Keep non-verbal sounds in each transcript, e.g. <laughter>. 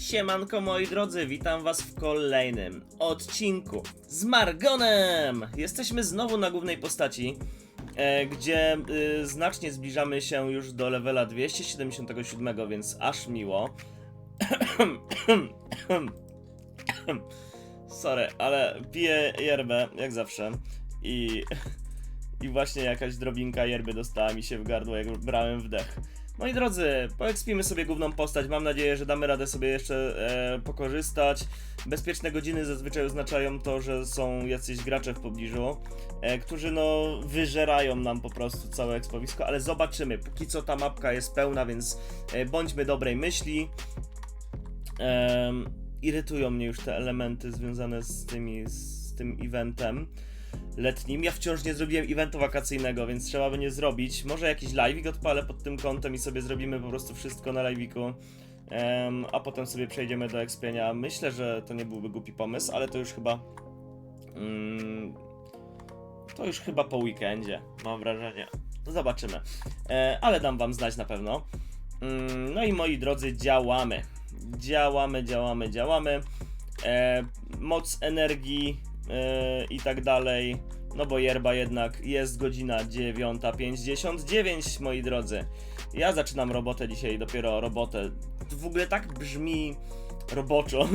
Siemanko moi drodzy, witam was w kolejnym odcinku z Margonem! Jesteśmy znowu na głównej postaci, e, gdzie y, znacznie zbliżamy się już do levela 277, więc aż miło. <coughs> Sorry, ale piję yerbę, jak zawsze. I, I właśnie jakaś drobinka yerby dostała mi się w gardło, jak brałem wdech. Moi drodzy, poekspimy sobie główną postać. Mam nadzieję, że damy radę sobie jeszcze e, pokorzystać. Bezpieczne godziny zazwyczaj oznaczają to, że są jacyś gracze w pobliżu, e, którzy no wyżerają nam po prostu całe ekspowisko, ale zobaczymy. Póki co ta mapka jest pełna, więc e, bądźmy dobrej myśli. Em, irytują mnie już te elementy związane z, tymi, z tym eventem letnim. Ja wciąż nie zrobiłem eventu wakacyjnego, więc trzeba będzie zrobić. Może jakiś live'ik odpalę pod tym kątem i sobie zrobimy po prostu wszystko na live'iku. Em, a potem sobie przejdziemy do expienia. Myślę, że to nie byłby głupi pomysł, ale to już chyba... Mm, to już chyba po weekendzie, mam wrażenie. No zobaczymy. E, ale dam wam znać na pewno. Mm, no i moi drodzy, działamy. Działamy, działamy, działamy. E, moc energii i tak dalej. No bo yerba jednak jest godzina 9.59, moi drodzy. Ja zaczynam robotę dzisiaj, dopiero robotę. W ogóle tak brzmi roboczo.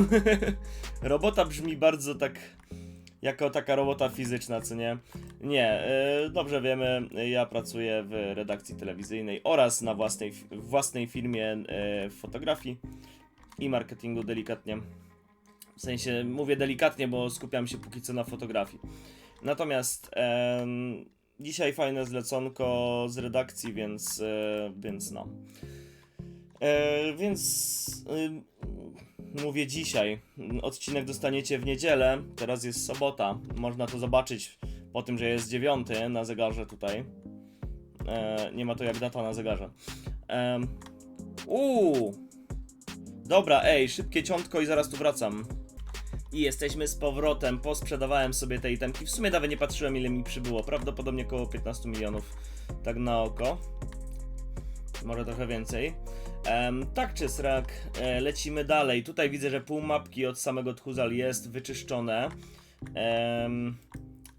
<laughs> Robota brzmi bardzo tak jako taka robota fizyczna, co nie? Nie, e, dobrze wiemy, ja pracuję w redakcji telewizyjnej oraz na własnej, własnej firmie e, fotografii i marketingu delikatnie. W sensie mówię delikatnie, bo skupiam się póki co na fotografii. Natomiast dzisiaj fajne zleconko z redakcji, więc, e, więc no. E, więc y, mówię dzisiaj. Odcinek dostaniecie w niedzielę. Teraz jest sobota. Można to zobaczyć po tym, że jest dziewiąty na zegarze tutaj. E, nie ma to jak data na zegarze. Em, Uuu. Dobra, ej, szybkie ciątko i zaraz tu wracam. I jesteśmy z powrotem. Posprzedawałem sobie te itemki. W sumie nawet nie patrzyłem ile mi przybyło. Prawdopodobnie około 15 milionów. Tak na oko. Może trochę więcej. Em, tak czy srak, e, lecimy dalej. Tutaj widzę, że pół mapki od samego Tchuzal jest wyczyszczone. Em,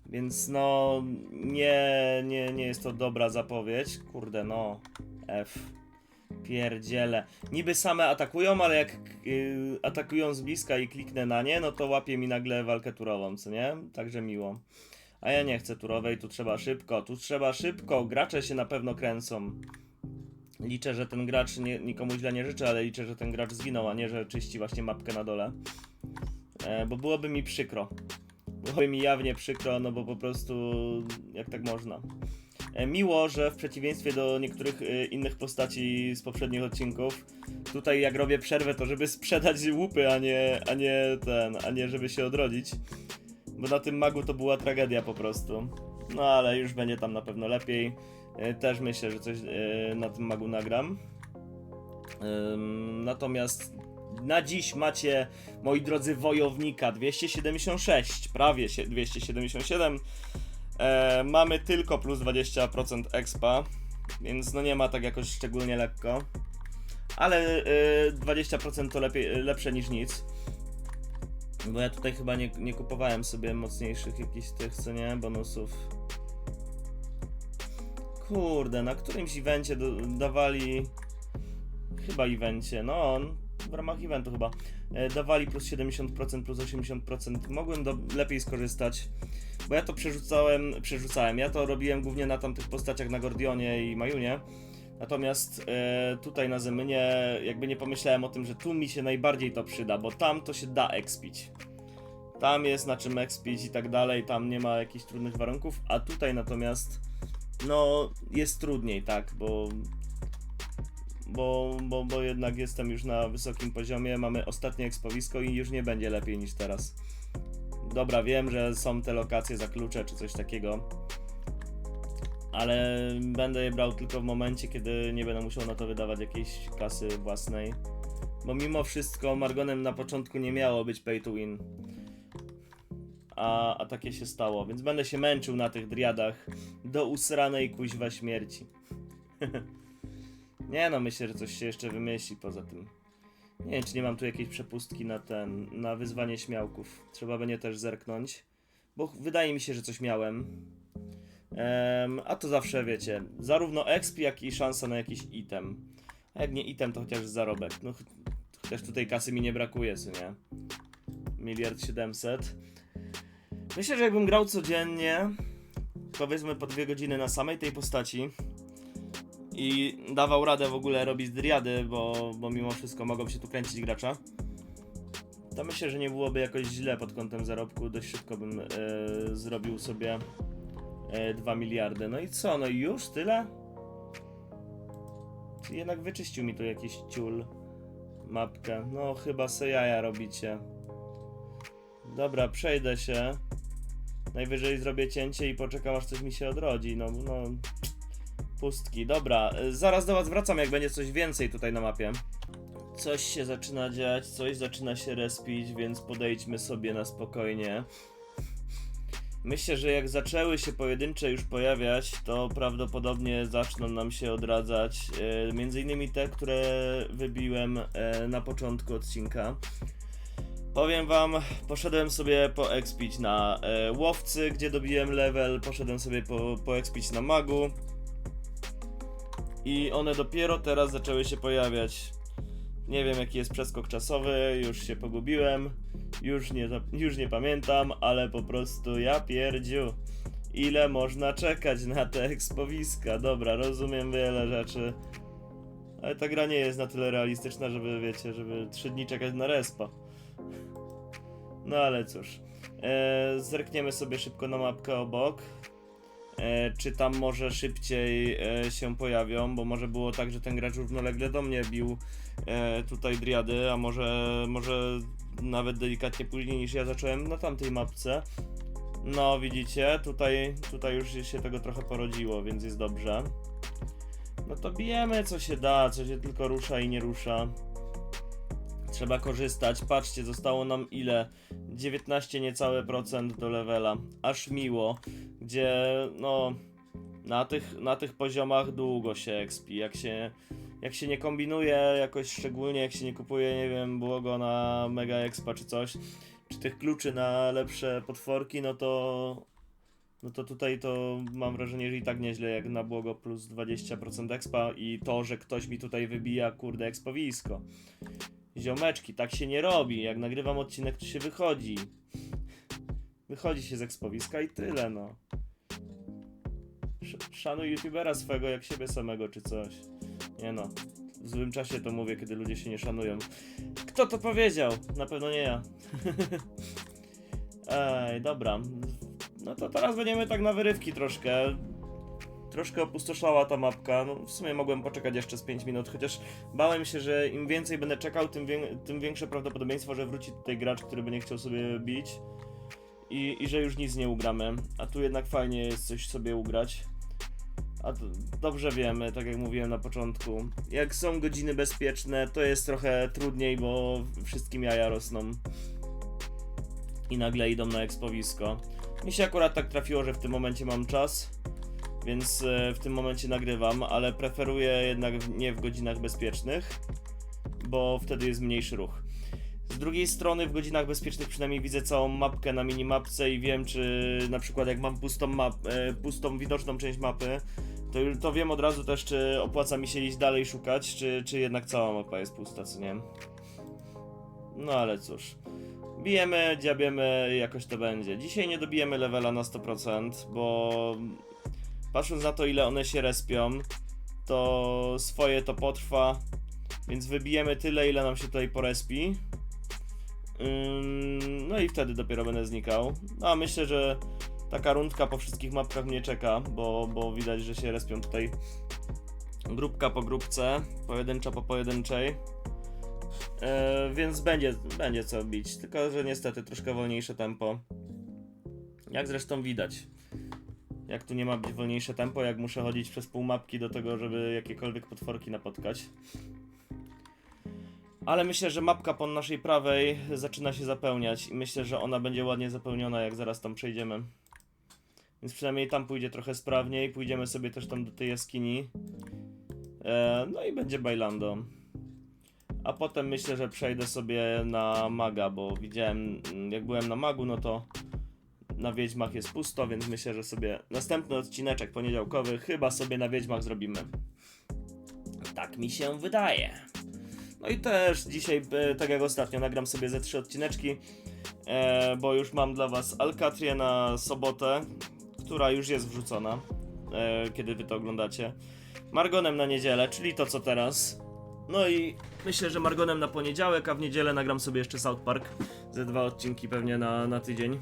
więc no, nie, nie, nie jest to dobra zapowiedź. Kurde, no. F. Pierdziele. Niby same atakują, ale jak yy, atakują z bliska i kliknę na nie, no to łapie mi nagle walkę turową, co nie? Także miło. A ja nie chcę turowej, tu trzeba szybko, tu trzeba szybko. Gracze się na pewno kręcą. Liczę, że ten gracz, nie, nikomu źle nie życzę, ale liczę, że ten gracz zginął, a nie, że czyści właśnie mapkę na dole. E, bo byłoby mi przykro. Byłoby mi jawnie przykro, no bo po prostu jak tak można. E, Miło, że w przeciwieństwie do niektórych e, innych postaci z poprzednich odcinków, tutaj jak robię przerwę, to żeby sprzedać łupy, a nie, a nie ten, a nie żeby się odrodzić. Bo na tym magu to była tragedia po prostu. No ale już będzie tam na pewno lepiej. E, Też myślę, że coś na tym magu nagram. Natomiast na dziś macie, moi drodzy, wojownika 276, prawie się 277. E, mamy tylko plus 20% expa, więc no nie ma tak jakoś szczególnie lekko. Ale e, 20% to lepiej, lepsze niż nic. Bo ja tutaj chyba nie, nie kupowałem sobie mocniejszych jakichś tych, co nie, bonusów. Kurde, na którymś evencie do, dawali. Chyba evencie, no, w ramach eventu chyba. E, dawali plus 70%, plus 80%. Mogłem do, lepiej skorzystać. Bo ja to przerzucałem, przerzucałem. Ja to robiłem głównie na tamtych postaciach na Gordionie i Majunie. Natomiast e, tutaj na Zemynie jakby nie pomyślałem o tym, że tu mi się najbardziej to przyda, bo tam to się da expić. Tam jest na czym expić i tak dalej, tam nie ma jakichś trudnych warunków, a tutaj natomiast no jest trudniej, tak, bo bo, bo, bo jednak jestem już na wysokim poziomie, mamy ostatnie ekspowisko i już nie będzie lepiej niż teraz. Dobra, wiem, że są te lokacje za klucze czy coś takiego, ale będę je brał tylko w momencie, kiedy nie będę musiał na to wydawać jakiejś kasy własnej. Bo mimo wszystko Margonem na początku nie miało być pay to win. A, a takie się stało, więc będę się męczył na tych driadach do usranej kuźwa śmierci. <laughs> nie no, myślę, że coś się jeszcze wymyśli poza tym. Nie wiem, czy nie mam tu jakiejś przepustki na ten, na wyzwanie śmiałków. Trzeba będzie też zerknąć, bo wydaje mi się, że coś miałem. Em, a to zawsze, wiecie, zarówno exp, jak i szansa na jakiś item. A jak nie item, to chociaż zarobek. No, ch- chociaż tutaj kasy mi nie brakuje, co nie? Miliard siedemset. Myślę, że jakbym grał codziennie, powiedzmy po dwie godziny na samej tej postaci i dawał radę w ogóle robić driady, bo, bo mimo wszystko mogą się tu kręcić gracza, to myślę, że nie byłoby jakoś źle pod kątem zarobku. Dość szybko bym e, zrobił sobie e, 2 miliardy. No i co, no i już tyle? Czy jednak wyczyścił mi tu jakiś ciul mapkę? No chyba se jaja robicie. Dobra, przejdę się. Najwyżej zrobię cięcie i poczekam aż coś mi się odrodzi. No, no. Pustki. Dobra, y, zaraz do was wracam, jak będzie coś więcej tutaj na mapie. Coś się zaczyna dziać, coś zaczyna się respić, więc podejdźmy sobie na spokojnie. Myślę, że jak zaczęły się pojedyncze już pojawiać, to prawdopodobnie zaczną nam się odradzać. E, między innymi te, które wybiłem e, na początku odcinka. Powiem wam, poszedłem sobie poekspić na e, łowcy, gdzie dobiłem level, poszedłem sobie po, na magu. I one dopiero teraz zaczęły się pojawiać. Nie wiem jaki jest przeskok czasowy, już się pogubiłem, już nie, już nie pamiętam, ale po prostu ja pierdziu. Ile można czekać na te ekspowiska? Dobra, rozumiem wiele rzeczy. Ale ta gra nie jest na tyle realistyczna, żeby wiecie, żeby 3 dni czekać na respa. No ale cóż. E, zerkniemy sobie szybko na mapkę obok. E, czy tam może szybciej e, się pojawią, bo może było tak, że ten gracz równolegle do mnie bił e, tutaj driady, a może, może nawet delikatnie później niż ja zacząłem na tamtej mapce. No widzicie, tutaj, tutaj już się tego trochę porodziło, więc jest dobrze. No to bijemy co się da, co się tylko rusza i nie rusza. Trzeba korzystać. Patrzcie, zostało nam ile? 19 niecałe procent do levela. Aż miło. Gdzie no na tych, na tych poziomach długo się expi. Jak się, jak się nie kombinuje jakoś szczególnie, jak się nie kupuje, nie wiem, błogo na Mega Expa czy coś, czy tych kluczy na lepsze potworki, no to no to tutaj to mam wrażenie, że i tak nieźle jak na błogo plus 20% expa i to, że ktoś mi tutaj wybija kurde expowisko. Ziomeczki, tak się nie robi. Jak nagrywam odcinek, to się wychodzi. Wychodzi się z ekspowiska i tyle, no. Sz- Szanuj youtubera swego jak siebie samego, czy coś. Nie no. W złym czasie to mówię, kiedy ludzie się nie szanują. Kto to powiedział? Na pewno nie ja. <laughs> Ej, dobra. No to teraz będziemy tak na wyrywki troszkę. Troszkę opustoszała ta mapka. No, w sumie mogłem poczekać jeszcze z 5 minut, chociaż bałem się, że im więcej będę czekał, tym, tym większe prawdopodobieństwo, że wróci tutaj gracz, który będzie chciał sobie bić. I, I że już nic nie ugramy. A tu jednak fajnie jest coś sobie ugrać. A dobrze wiemy, tak jak mówiłem na początku. Jak są godziny bezpieczne, to jest trochę trudniej, bo wszystkim jaja rosną. I nagle idą na ekspowisko. Mi się akurat tak trafiło, że w tym momencie mam czas, więc e, w tym momencie nagrywam, ale preferuję jednak nie w godzinach bezpiecznych, bo wtedy jest mniejszy ruch. Z drugiej strony w godzinach bezpiecznych przynajmniej widzę całą mapkę na minimapce i wiem, czy na przykład jak mam pustą, map, e, pustą widoczną część mapy, to, to wiem od razu też, czy opłaca mi się iść dalej szukać, czy, czy jednak cała mapa jest pusta, co nie? No ale cóż. Bijemy, dziabiemy, jakoś to będzie. Dzisiaj nie dobijemy levela na 100%, bo patrząc na to, ile one się respią, to swoje to potrwa, więc wybijemy tyle, ile nam się tutaj porespi. No i wtedy dopiero będę znikał. No a myślę, że taka rundka po wszystkich mapkach mnie czeka, bo, bo widać, że się respią tutaj grupka po grupce, pojedyncza po pojedynczej. E, więc będzie, będzie co bić, tylko że niestety troszkę wolniejsze tempo. Jak zresztą widać. Jak tu nie ma być wolniejsze tempo, jak muszę chodzić przez pół mapki do tego, żeby jakiekolwiek potworki napotkać. Ale myślę, że mapka po naszej prawej zaczyna się zapełniać i myślę, że ona będzie ładnie zapełniona, jak zaraz tam przejdziemy. Więc przynajmniej tam pójdzie trochę sprawniej, pójdziemy sobie też tam do tej jaskini. E, no i będzie bailando. a potem myślę, że przejdę sobie na maga, bo widziałem, jak byłem na magu, no to na Wiedźmach jest pusto, więc myślę, że sobie następny odcineczek poniedziałkowy chyba sobie na Wiedźmach zrobimy. Tak mi się wydaje. No i też dzisiaj, e, tak jak ostatnio, nagram sobie ze trzy odcineczki, e, bo już mam dla was Alcatrię na sobotę, która już jest wrzucona, e, kiedy wy to oglądacie. Margonem na niedzielę, czyli to co teraz. No i myślę, że Margonem na poniedziałek, a w niedzielę nagram sobie jeszcze South Park. Ze dwa odcinki pewnie na, na tydzień.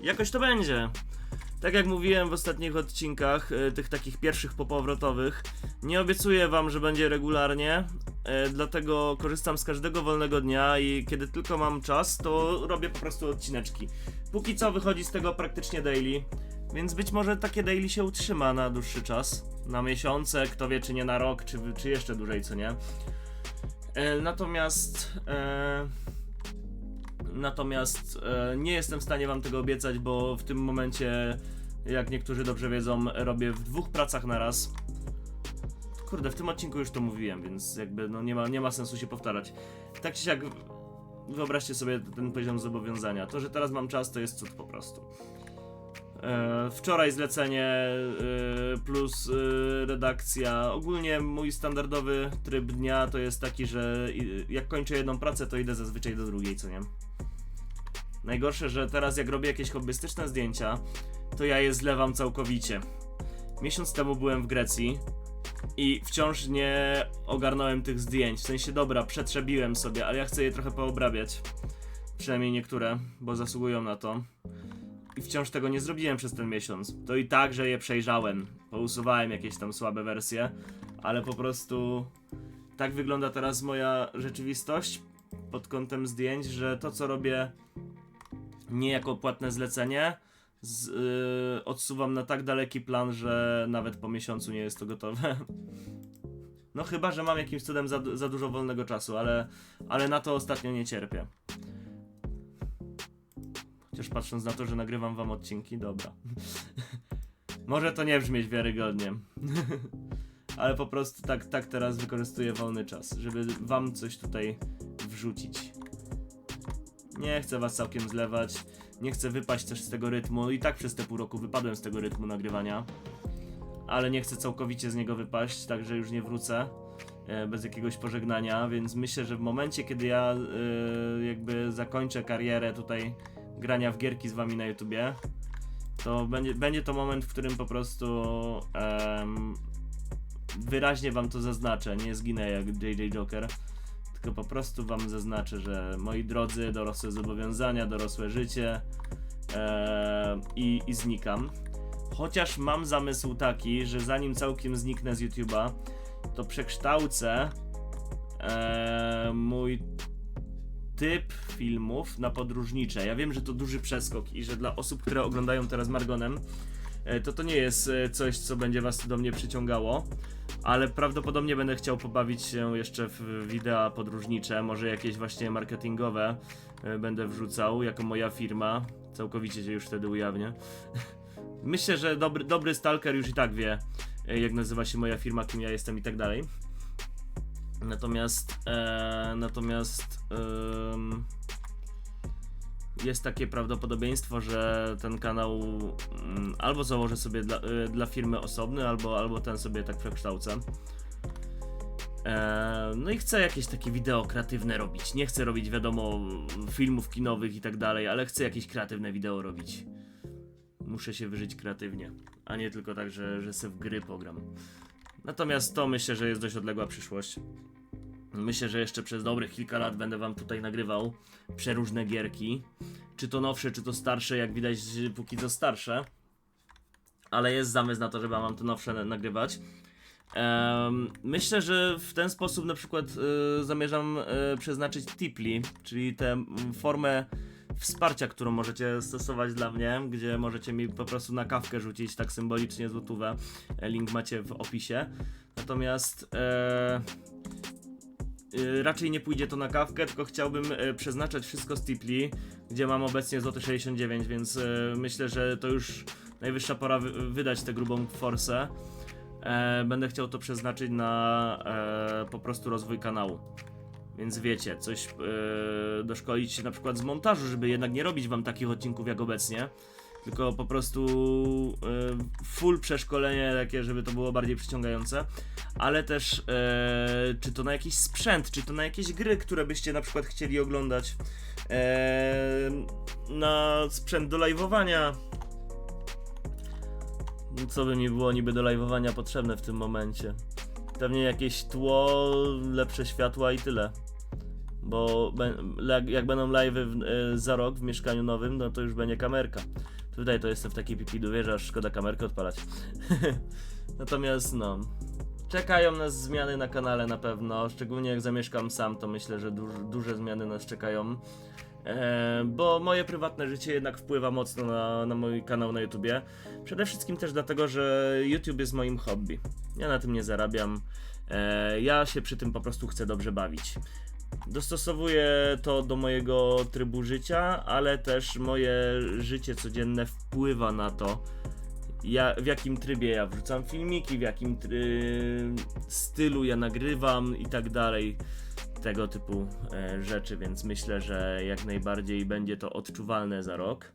Jakoś to będzie. Tak jak mówiłem w ostatnich odcinkach, e, tych takich pierwszych popowrotowych, nie obiecuję wam, że będzie regularnie, e, dlatego korzystam z każdego wolnego dnia i kiedy tylko mam czas, to robię po prostu odcineczki. Póki co wychodzi z tego praktycznie daily, więc być może takie daily się utrzyma na dłuższy czas. Na miesiące, kto wie czy nie na rok, czy, czy jeszcze dłużej, co nie. E, natomiast... E, Natomiast e, nie jestem w stanie wam tego obiecać, bo w tym momencie, jak niektórzy dobrze wiedzą, robię w dwóch pracach na raz. Kurde, w tym odcinku już to mówiłem, więc jakby no nie ma, nie ma sensu się powtarzać. Tak czy siak, wyobraźcie sobie ten poziom zobowiązania. To, że teraz mam czas, to jest cud po prostu. E, wczoraj zlecenie e, plus redakcja. Ogólnie mój standardowy tryb dnia to jest taki, że jak kończę jedną pracę, to idę zazwyczaj do drugiej, co nie? Najgorsze, że teraz jak robię jakieś hobbystyczne zdjęcia, to ja je zlewam całkowicie. Miesiąc temu byłem w Grecji i wciąż nie ogarnąłem tych zdjęć. W sensie, dobra, przetrzebiłem sobie, ale ja chcę je trochę poobrabiać. Przynajmniej niektóre, bo zasługują na to. I wciąż tego nie zrobiłem przez ten miesiąc. To i tak, że je przejrzałem. Pousuwałem jakieś tam słabe wersje, ale po prostu tak wygląda teraz moja rzeczywistość pod kątem zdjęć, że to co robię nie jako płatne zlecenie, z, yy, odsuwam na tak daleki plan, że nawet po miesiącu nie jest to gotowe. <laughs> No chyba, że mam jakimś cudem za, za dużo wolnego czasu, ale, ale na to ostatnio nie cierpię. Chociaż patrząc na to, że nagrywam wam odcinki, dobra. <laughs> Może to nie brzmieć wiarygodnie. <laughs> ale po prostu tak, tak teraz wykorzystuję wolny czas, żeby wam coś tutaj wrzucić. Nie chcę was całkiem zlewać. Nie chcę wypaść też z tego rytmu. I tak przez te pół roku wypadłem z tego rytmu nagrywania. Ale nie chcę całkowicie z niego wypaść, także już nie wrócę e, bez jakiegoś pożegnania, więc myślę, że w momencie, kiedy ja e, jakby zakończę karierę tutaj grania w gierki z wami na YouTubie, to będzie, będzie to moment, w którym po prostu wyraźnie wam to zaznaczę. Nie zginę jak JJ Joker tylko po prostu wam zaznaczę, że moi drodzy, dorosłe zobowiązania, dorosłe życie e, i, i znikam. Chociaż mam zamysł taki, że zanim całkiem zniknę z YouTube'a, to przekształcę e, mój typ filmów na podróżnicze. Ja wiem, że to duży przeskok i że dla osób, które oglądają teraz Margonem, e, to to nie jest coś, co będzie was do mnie przyciągało, ale prawdopodobnie będę chciał pobawić się jeszcze w wideo podróżnicze, może jakieś właśnie marketingowe e, będę wrzucał jako moja firma. Całkowicie się już wtedy ujawnię. <laughs> Myślę, że dobry, dobry stalker już i tak wie, e, jak nazywa się moja firma, kim ja jestem i tak dalej. Natomiast, e, natomiast em, jest takie prawdopodobieństwo, że ten kanał mm, albo założę sobie dla, y, dla firmy osobny, albo, albo ten sobie tak przekształcę. E, no i chcę jakieś takie wideo kreatywne robić. Nie chcę robić, wiadomo, filmów kinowych i tak dalej, ale chcę jakieś kreatywne wideo robić. Muszę się wyżyć kreatywnie, a nie tylko tak, że, że sobie w gry pogram. Natomiast to myślę, że jest dość odległa przyszłość. Myślę, że jeszcze przez dobrych kilka lat będę wam tutaj nagrywał przeróżne gierki. Czy to nowsze, czy to starsze, jak widać, póki co starsze. Ale jest zamysł na to, żeby wam to nowsze na- nagrywać. Em, myślę, że w ten sposób na przykład y, zamierzam y, przeznaczyć Tipli, czyli tę formę wsparcia, którą możecie stosować dla mnie, gdzie możecie mi po prostu na kawkę rzucić tak symbolicznie złotówę. Link macie w opisie. Natomiast y, raczej nie pójdzie to na kawkę, tylko chciałbym e, przeznaczać wszystko z Tipli, gdzie mam obecnie złoty 69, więc e, myślę, że to już najwyższa pora wy- wydać tę grubą forsę. E, będę chciał to przeznaczyć na e, po prostu rozwój kanału. Więc wiecie, coś e, doszkolić się na przykład z montażu, żeby jednak nie robić wam takich odcinków jak obecnie, tylko po prostu e, full przeszkolenie takie, żeby to było bardziej przyciągające, ale też e, czy to na jakiś sprzęt, czy to na jakieś gry, które byście na przykład chcieli oglądać, e, na sprzęt do live'owania. Co by mi było niby do live'owania potrzebne w tym momencie? Pewnie jakieś tło, lepsze światła i tyle. Bo jak będą live'y za rok w mieszkaniu nowym, no to już będzie kamerka. Tutaj to jestem w takiej pipidu, wiesz, aż szkoda kamerkę odpalać. <laughs> Natomiast no, czekają nas zmiany na kanale na pewno, szczególnie jak zamieszkam sam, to myślę, że duż, duże zmiany nas czekają. E, bo moje prywatne życie jednak wpływa mocno na, na mój kanał na YouTubie. Przede wszystkim też dlatego, że YouTube jest moim hobby. Ja na tym nie zarabiam. E, ja się przy tym po prostu chcę dobrze bawić. Dostosowuję to do mojego trybu życia, ale też moje życie codzienne wpływa na to, ja, w jakim trybie ja wrzucam filmiki, w jakim try... stylu ja nagrywam i tak dalej. Tego typu e, rzeczy, więc myślę, że jak najbardziej będzie to odczuwalne za rok.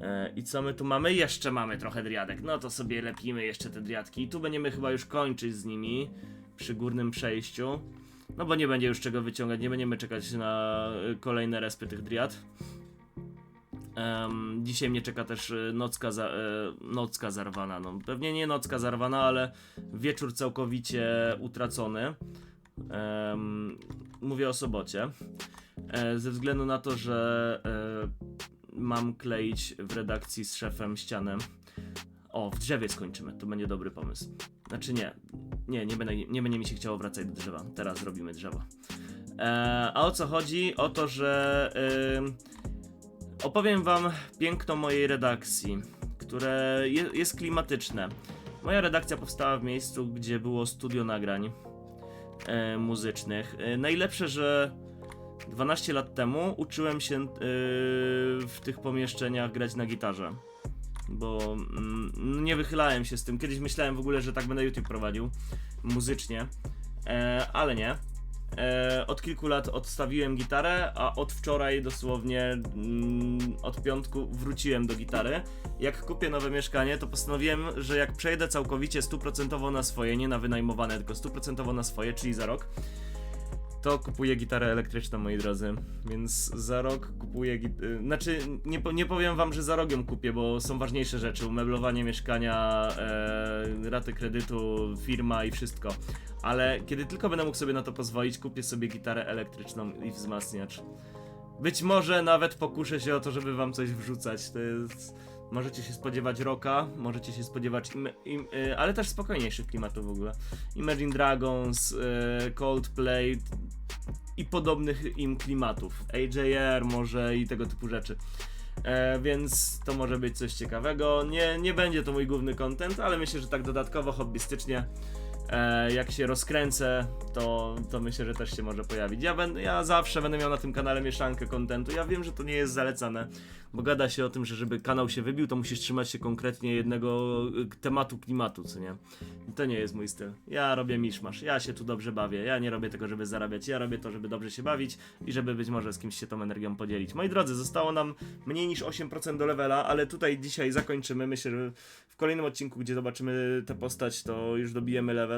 E, I co my tu mamy? Jeszcze mamy trochę driadek. No to sobie lepimy jeszcze te driadki. I tu będziemy chyba już kończyć z nimi przy górnym przejściu. No bo nie będzie już czego wyciągać, nie będziemy czekać na y, kolejne respy tych driad. Em, dzisiaj mnie czeka też y, nocka, za, e, nocka zarwana. No, pewnie nie nocka zarwana, ale wieczór całkowicie utracony. Em, mówię o sobocie. E, ze względu na to, że e, mam kleić w redakcji z szefem ścianę. O, w drzewie skończymy, to będzie dobry pomysł. Znaczy nie, nie, nie, będę, nie będzie mi się chciało wracać do drzewa. Teraz robimy drzewo. E, a o co chodzi? O to, że opowiem wam piękno mojej redakcji, które je, jest klimatyczne. Moja redakcja powstała w miejscu, gdzie było studio nagrań e, muzycznych. E, najlepsze, że 12 lat temu uczyłem się e, w tych pomieszczeniach grać na gitarze. Bo mm, no nie wychylałem się z tym. Kiedyś myślałem w ogóle, że tak będę YouTube prowadził muzycznie, e, ale nie. E, od kilku lat odstawiłem gitarę, a od wczoraj dosłownie mm, od piątku wróciłem do gitary. Jak kupię nowe mieszkanie, to postanowiłem, że jak przejdę całkowicie stuprocentowo na swoje, nie na wynajmowane, tylko stuprocentowo na swoje, czyli za rok, to kupuję gitarę elektryczną, moi drodzy. Więc za rok kupuję. Y, znaczy, nie, po- nie powiem wam, że za ją kupię, bo są ważniejsze rzeczy: umeblowanie mieszkania, e, raty kredytu, firma i wszystko. Ale kiedy tylko będę mógł sobie na to pozwolić, kupię sobie gitarę elektryczną i wzmacniacz. Być może nawet pokuszę się o to, żeby wam coś wrzucać. To jest. Możecie się spodziewać rocka, możecie się spodziewać, im, im, y, ale też spokojniejszych klimatów w ogóle. Imagine Dragons, y, Coldplay i podobnych im klimatów. AJR może i tego typu rzeczy. E, więc to może być coś ciekawego. Nie, nie będzie to mój główny content, ale myślę, że tak dodatkowo, hobbystycznie, e, jak się rozkręcę, to, to myślę, że też się może pojawić. Ja, będę, ja zawsze będę miał na tym kanale mieszankę contentu. Ja wiem, że to nie jest zalecane, bo gada się o tym, że żeby kanał się wybił, to musisz trzymać się konkretnie jednego y, tematu klimatu, co nie? I to nie jest mój styl. Ja robię miszmasz, ja się tu dobrze bawię, ja nie robię tego, żeby zarabiać, ja robię to, żeby dobrze się bawić i żeby być może z kimś się tą energią podzielić. Moi drodzy, zostało nam mniej niż 8% do levela, ale tutaj dzisiaj zakończymy. Myślę, że w kolejnym odcinku, gdzie zobaczymy tę postać, to już dobijemy level.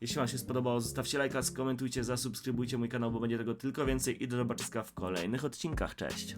Jeśli wam się spodobało, zostawcie lajka, skomentujcie, zasubskrybujcie mój kanał, bo będzie tego tylko więcej i do zobaczyska w kolejnych odcinkach. Cześć!